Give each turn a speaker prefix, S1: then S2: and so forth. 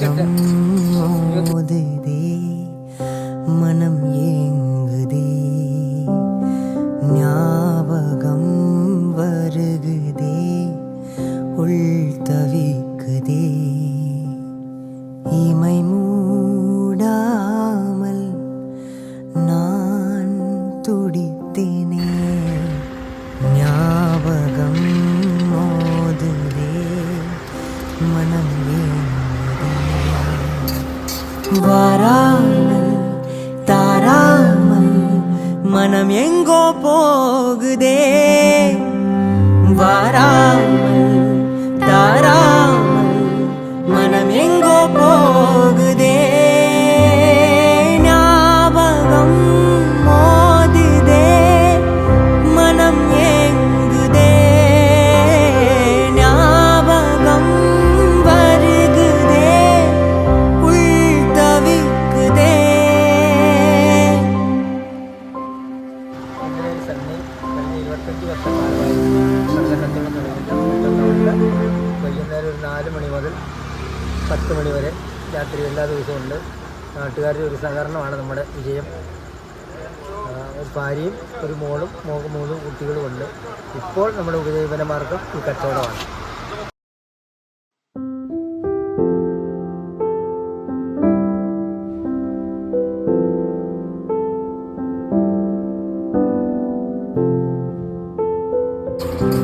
S1: మార్గం దేవి మనం ఏం வராமல் தாராமல் மனம் எங்கோ போகுதே. வராமல் தாராமல் மனம் எங்கோ போகுதே.
S2: വൈകുന്നേരം ഒരു നാല് മണി മുതൽ പത്ത് മണി വരെ രാത്രി എല്ലാ ദിവസവും ഉണ്ട്. നാട്ടുകാരുടെ ഒരു സഹകരണമാണ് നമ്മുടെ വിജയം. ഒരു ഭാര്യയും ഒരു മോളും മൂന്ന് കുട്ടികളുമുണ്ട് ഇപ്പോൾ നമ്മുടെ ഉപജീവന മാർഗം ഈ കച്ചവടമാണ്.
S1: Thank you.